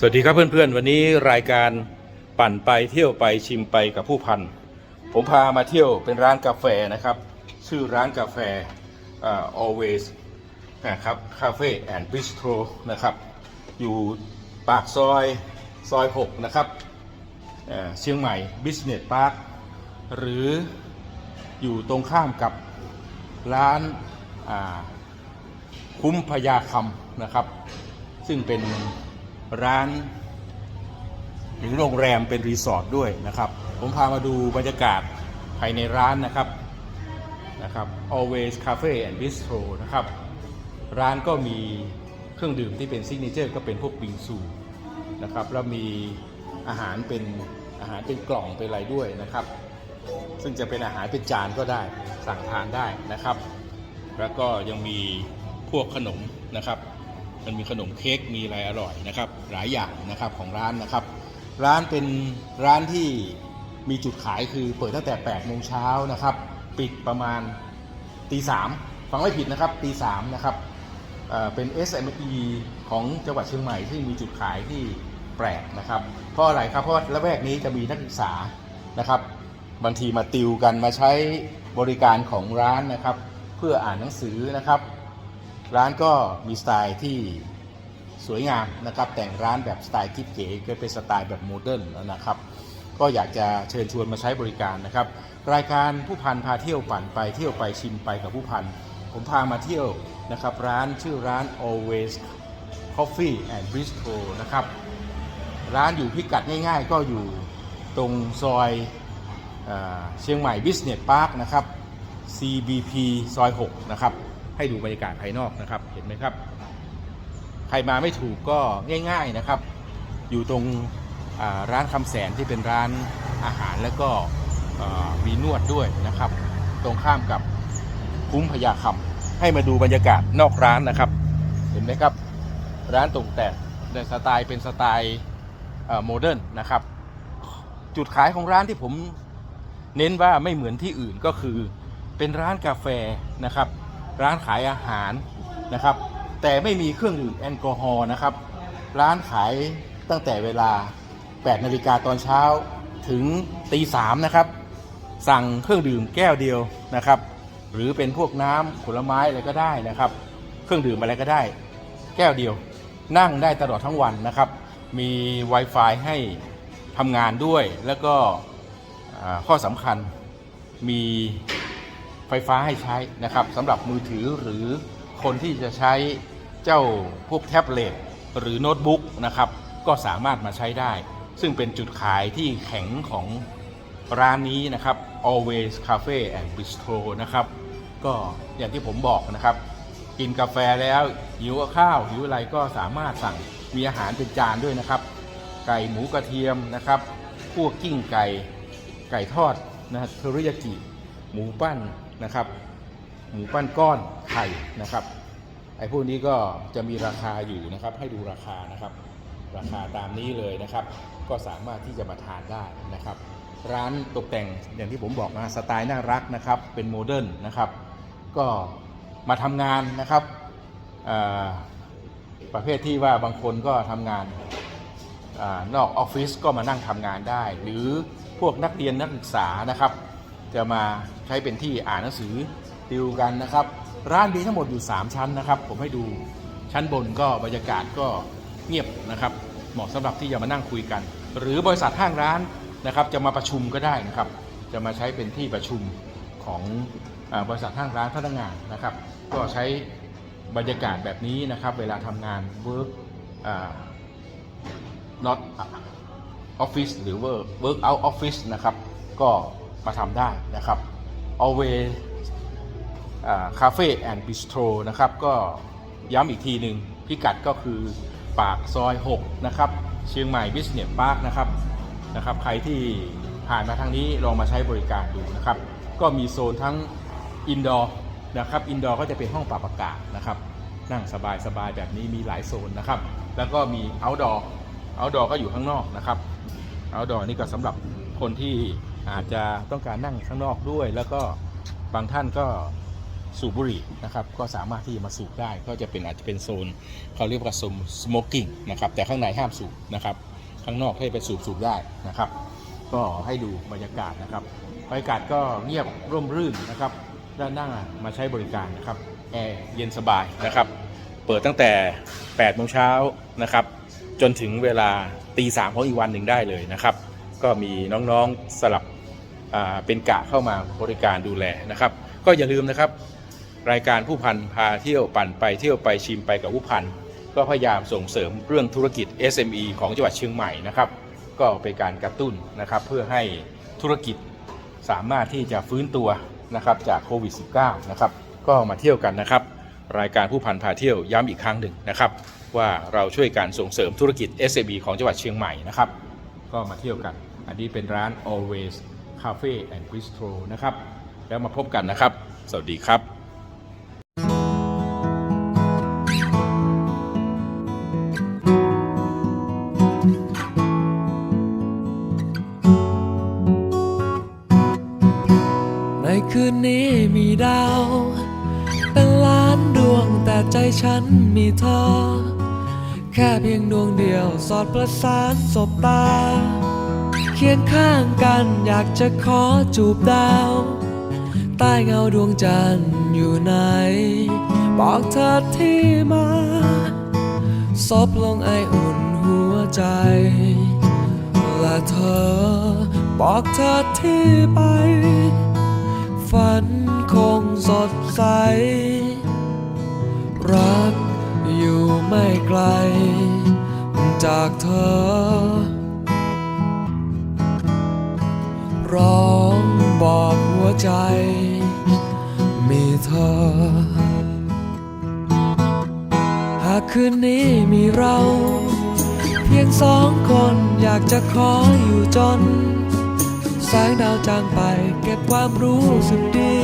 สวัสดีครับเพื่อนๆ วันนี้รายการปั่นไปเที่ยวไปชิมไปกับผู้พัน ผมพามาเที่ยวเป็นร้านกาแฟนะครับ ชื่อร้านกาแฟอ่า always นะครับคาเฟ่แอนด์บิสโตรนะครับ อยู่ปากซอยซอย 6 นะครับเชียงใหม่ Business Park หรืออยู่ตรงข้ามกับร้านอ่าคุ้มพญาคำนะครับ ซึ่งเป็น ร้าน หรือโรงแรมเป็นรีสอร์ทด้วยนะครับ ผมพามาดูบรรยากาศภายในร้านนะครับนะครับ always cafe and bistro นะครับ ร้านก็มีเครื่องดื่มที่เป็นซิกเนเจอร์ก็เป็นพวกบิงซูนะครับ แล้วมีอาหารเป็นอาหารเป็นกล่องเป็นอะไรด้วยนะครับ ซึ่งจะเป็นอาหารเป็นจานก็ได้สั่งทานได้นะครับ แล้วก็ยังมีพวกขนมนะครับ มันมีขนมเค้กมีอะไรอร่อยนะครับหลายอย่างนะครับของร้านนะครับ ร้านเป็นร้านที่มีจุดขายคือเปิดตั้งแต่8โมงเช้านะครับ ปิดประมาณตีสามฟังไม่ผิดนะครับตีสามนะครับเอ่อเป็น SME ของจังหวัดเชียงใหม่ที่มีจุดขายที่แปลกนะครับ เพราะอะไรครับเพราะละแวกนี้จะมีนักศึกษานะครับบางทีมาติวกันมาใช้บริการของร้านนะครับ เพื่ออ่านหนังสือนะครับ ร้านก็มีสไตล์ที่สวยงามนะครับแต่งร้านแบบสไตล์กิ๊บเก๋ก็เป็นสไตล์แบบโมเดิร์นนะครับ ก็อยากจะเชิญชวนมาใช้บริการนะครับ รายการผู้พันพาเที่ยวปั่นไปเที่ยวไปชิมไปกับผู้พันผมพามาเที่ยวนะครับร้านชื่อร้าน always coffee and bistro นะครับร้านอยู่พิกัดง่ายๆ ก็อยู่ตรงซอยเอเชียงใหม่ Business Park นะครับ CBP ซอย 6 นะครับ ให้ดูบรรยากาศภายนอกนะครับ เห็นไหมครับ ใครมาไม่ถูกก็ง่าย ๆนะครับ อยู่ตรงร้านคำแสนที่เป็นร้านอาหารแล้วก็มีนวดด้วยนะครับ ตรงข้ามกับคุ้มพญาคำให้มาดูบรรยากาศนอกร้านนะครับ เห็นไหมครับ ร้านตกแต่งในสไตล์เป็นสไตล์โมเดิร์นนะครับ จุดขายของร้านที่ผมเน้นว่าไม่เหมือนที่อื่นก็คือเป็นร้านกาแฟนะครับ ร้านขายอาหารนะครับ แต่ไม่มีเครื่องดื่มแอลกอฮอล์นะครับ ร้านขายตั้งแต่เวลา 8 นาฬิกาตอนเช้าถึงตีสามนะครับ สั่งเครื่องดื่มแก้วเดียวนะครับ หรือเป็นพวกน้ำผลไม้อะไรก็ได้นะครับ เครื่องดื่มอะไรก็ได้ แก้วเดียว นั่งได้ตลอดทั้งวันนะครับ มี Wi-Fi ให้ทำงานด้วยแล้วก็ข้อสำคัญมี ไฟฟ้าให้ใช้นะครับสำหรับมือถือหรือคนที่จะใช้เจ้าพวกแท็บเล็ตหรือโน้ตบุ๊กนะครับก็สามารถมาใช้ได้ ซึ่งเป็นจุดขายที่แข็งของร้านนี้นะครับ always cafe and bistro นะครับ ก็อย่างที่ผมบอกนะครับ กินกาแฟแล้วหิวข้าวหิวอะไรก็สามารถสั่งมีอาหารเป็นจานด้วยนะครับ ไก่หมูกระเทียมนะครับพวกกิ้งไก่ไก่ทอดนะเทริยากิหมูปั้น นะครับ หมูปั้นก้อนไข่นะครับไอ้พวกนี้ก็จะมีราคาอยู่นะครับ ให้ดูราคานะครับ ราคาตามนี้เลยนะครับ ก็สามารถที่จะมาทานได้นะครับ ร้านตกแต่งอย่างที่ผมบอกนะสไตล์น่ารักนะครับ เป็นโมเดิร์นนะครับ ก็มาทำงานนะครับประเภทที่ว่าบางคนก็ทำงานอนอกออฟฟิศก็มานั่งทำงานได้ หรือพวกนักเรียนนักศึกษานะครับ จะมาใช้เป็นที่อ่านหนังสือติวกันนะครับ ร้านมีทั้งหมดอยู่ 3 ชั้นนะครับ ผมให้ดูชั้นบนก็บรรยากาศก็เงียบนะครับ เหมาะสำหรับที่จะมานั่งคุยกัน หรือบริษัทห้างร้านนะครับ จะมาประชุมก็ได้นะครับ จะมาใช้เป็นที่ประชุมของอบริษัทห้างร้านพนักงานนะครับ ก็ใช้บรรยากาศแบบนี้นะครับ เวลาทำงาน work not office หรือ work work out office นะครับ ก็ มาทำได้นะครับ always คาเฟ่แอนด์บิสโตรนะครับก็ย้ำอีกทีหนึ่งพิกัดก็คือปากซอย 6 นะครับ เชียงใหม่ Business Park นะครับนะครับ ใครที่ผ่านมาทางนี้ลองมาใช้บริการดูนะครับ ก็มีโซนทั้งอินดอร์นะครับอินดอร์ก็จะเป็นห้องปรับอากาศนะครับ นั่งสบายๆแบบนี้มีหลายโซนนะครับ แล้วก็มีเอาท์ดอร์เอาท์ดอร์ก็อยู่ข้างนอกนะครับเอาท์ดอร์นี่ก็สำหรับคนที่ อาจจะต้องการนั่งข้างนอกด้วย แล้วก็บางท่านก็สูบบุหรี่นะครับ ก็สามารถที่จะมาสูบได้ก็จะเป็นอาจจะเป็นโซนเขาเรียกว่าโซนสโมกกิ้งนะครับแต่ข้างในห้ามสูบนะครับ ข้างนอกให้ไปสูบสูบได้นะครับ ก็ให้ดูบรรยากาศนะครับบรรยากาศก็เงียบร่มรื่นนะครับ ด้านหน้ามาใช้บริการนะครับแอร์เย็นสบายนะครับ เปิดตั้งแต่8โมงเช้านะครับ จนถึงเวลาตีสามของอีกวันหนึ่งได้เลยนะครับ ก็มีน้องๆสลับ เป็นกะเข้ามาบริการดูแลนะครับ ก็อย่าลืมนะครับ รายการผู้พันพาเที่ยวปั่นไปเที่ยวไปชิมไปกับผู้พันก็พยายามส่งเสริมเรื่องธุรกิจ SME ของจังหวัดเชียงใหม่นะครับ ก็เป็นการกระตุ้นนะครับ เพื่อให้ธุรกิจสามารถที่จะฟื้นตัวนะครับจากโควิด -19 นะครับ ก็มาเที่ยวกันนะครับ รายการผู้พันพาเที่ยวย้ำอีกครั้งหนึ่งนะครับ ว่าเราช่วยการส่งเสริมธุรกิจ SME ของจังหวัดเชียงใหม่นะครับ ก็มาเที่ยวกัน อันนี้เป็นร้าน Always Cafe and Bistro นะครับ แล้วมาพบกันนะครับ สวัสดีครับในคืนนี้มีดาว เป็นล้านดวงแต่ใจฉันมีเธอ แค่เพียงดวงเดียวสอดประสานสบตา เคียงข้างกันอยากจะขอจูบดาว ใต้เงาดวงจันทร์อยู่ไหน บอกเธอที่มาซบลงไออุ่นหัวใจ และเธอบอกเธอที่ไป ฝันคงสดใส รักอยู่ไม่ไกล จากเธอ ร้องบอกหัวใจ มีเธอ หากคืนนี้มีเรา เพียงสองคนอยากจะขออยู่จน แสงดาวจางไปเก็บความรู้สึกดี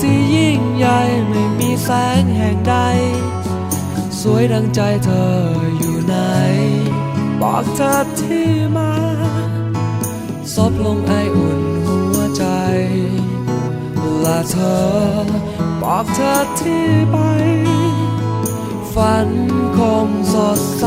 ที่ยิ่งใหญ่ไม่มีแสงแห่งใด สวยดังใจเธออยู่ไหน บอกเธอที่มา ซบลงไออุ่นหัวใจและเธอ บอกเธอที่ไป ฝันคงสดใส